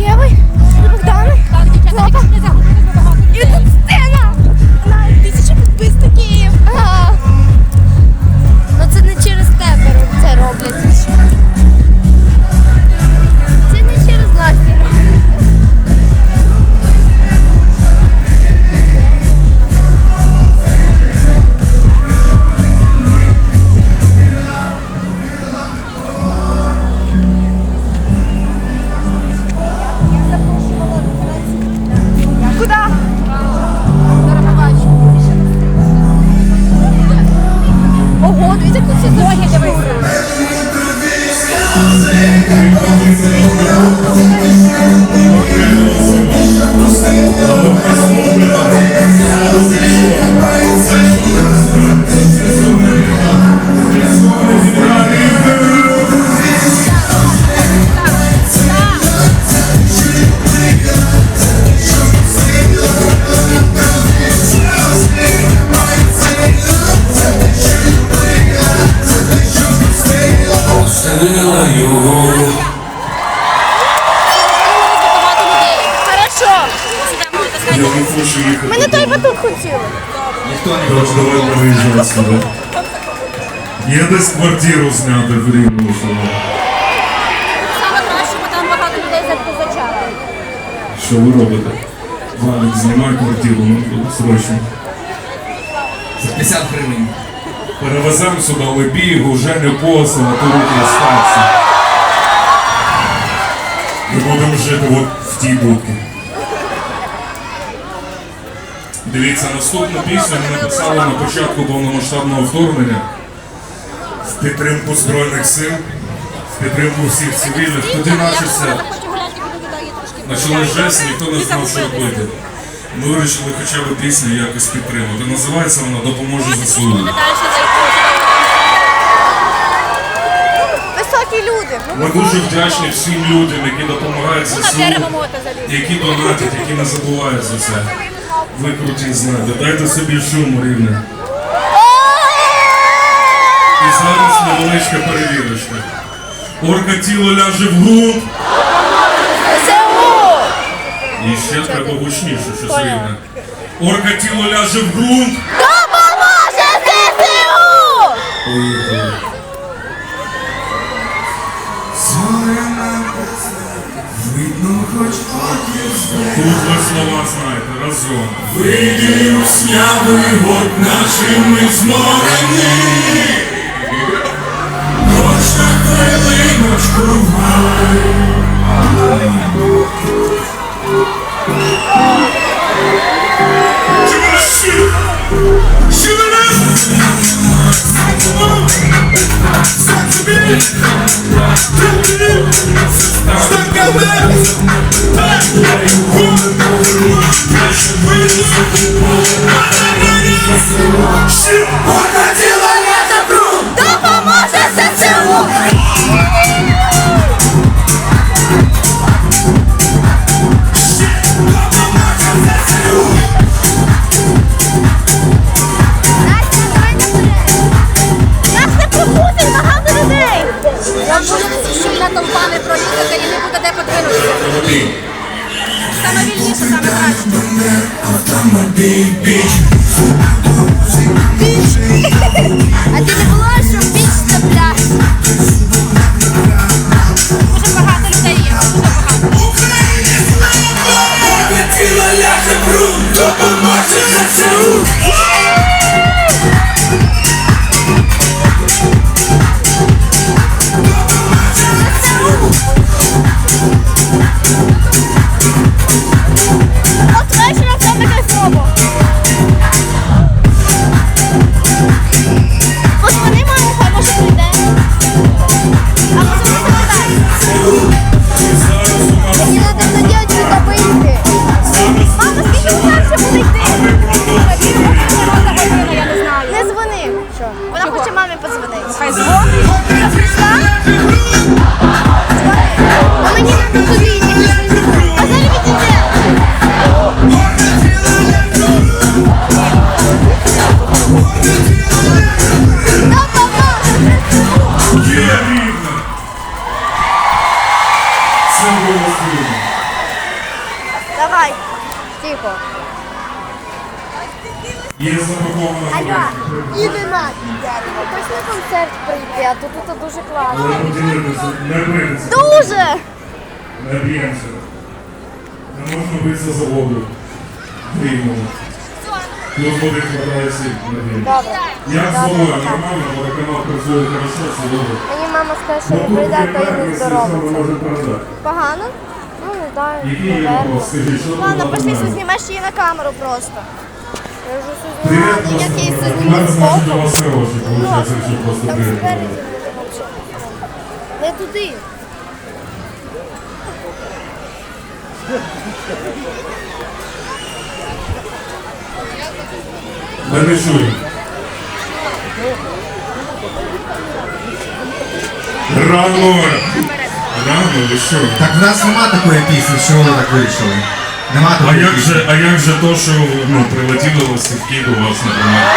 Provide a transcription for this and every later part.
Єви, Богдани, Злата. І тут давай виїжджати сюди. Є десь квартиру зняти в Рівну. що? Саме краще, бо там багато людей зачали. Що ви робите? Валік, знімай квартиру, ну срочно. За 50 гривень. Перевеземо сюди Лебігу, Женю Косова, Туруки Стакса. Ми будемо жити от в тій будці. Дивіться, наступну пісню ми написали на початку повномасштабного вторгнення в підтримку Збройних сил, в підтримку всіх цивільних. Тоді наче все. Почали жесть, ніхто не знав, що робити. Ми вирішили хоча б пісню якось підтримати. Називається вона Допоможе ЗСУ. Високі люди. Ми дуже вдячні всім людям, які допомагають ЗСУ, які донатять, які не забувають за це. Ви круті знаєте. Дайте собі шуму рівне. І зараз невеличка перевірочка. Орка тіло ляже в грунт. І ще треба гучніше, щось рівне. Орка тіло ляже в ґрунт. Допоможе ЗСУ! Хоч ви слова знаєте, разом. Вийди у снявий год нашими зморені. Хоч на хвилиночку Допоможе краще. А ти не була, що Алло, фотографія. ідемо. Хоч на концерт прийти, а тут тут дуже класно. Але не. Дуже! Не б'ємося. Не можна битися за воду. Рівному. Тут води хватає не б'ємося. Добре. Як з Добре, водою? так. Нормально, працює хорошо, все добре. Мені мама сказала, що не прийде, то інтернет, не здоровиться. Погано? Ну, не знаю. Який є вопрос? Скажіть, що Ладно, пошли, надо? знімеш її на камеру просто. З значить у боку. вас хороші, виходить, якщо просто вообще. Не туди. Ми не чуємо. Рано! Рано, ви що? Так в нас нема такої пісні, що ви так вирішили. Нема А такої як пісні. же, а як же то, що ну, прилетіли ластівки до вас, наприклад?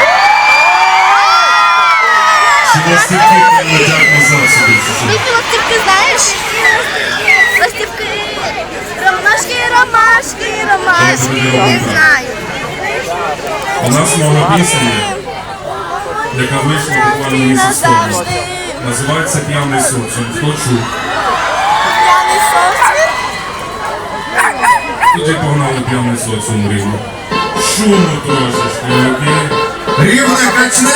Чи ластівки прилетять назад сюди? чи що? Ластівки знаєш? Ластівки. Ромашки, ромашки, ромашки. Не знаю. У нас нова пісня є, яка вийшла буквально місяць тому. Називається П'яний соціум. Хто чув? П'яний соціум. Тоді погнали п'яний соціум рівно. Шуму трошечки, окей? Рівне качне!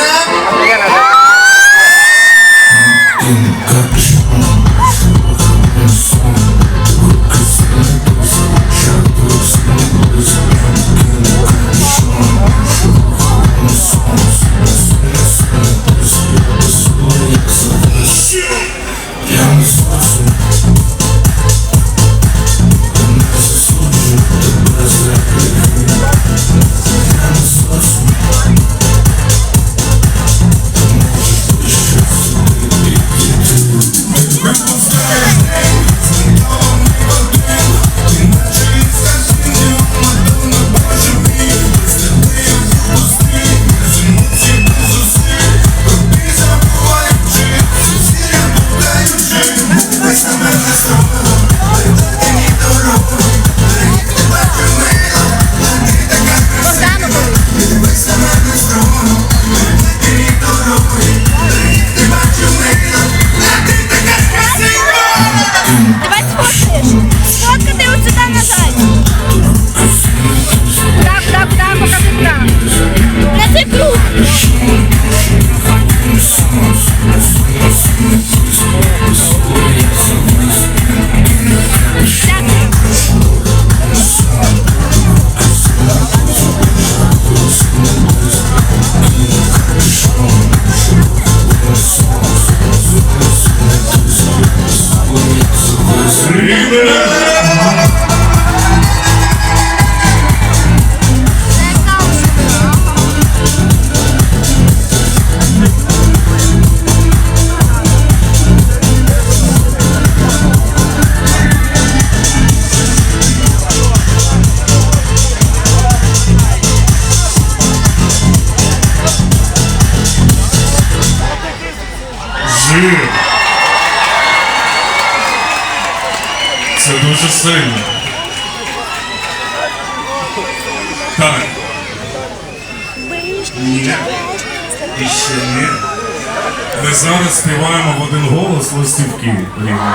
Це дуже сильно. Так. Ні. І ще ні. Ми зараз співаємо в один голос листівки. Рівно.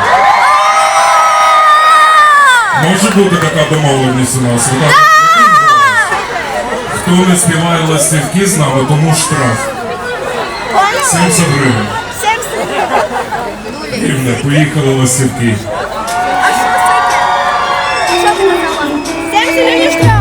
Може бути така домовленість у нас. Отак. Хто не співає листівки з нами, тому штраф. 70 гривень. 70 гривень. Рівне, поїхали листівки. Що ти назвала? 70 гривень штраф.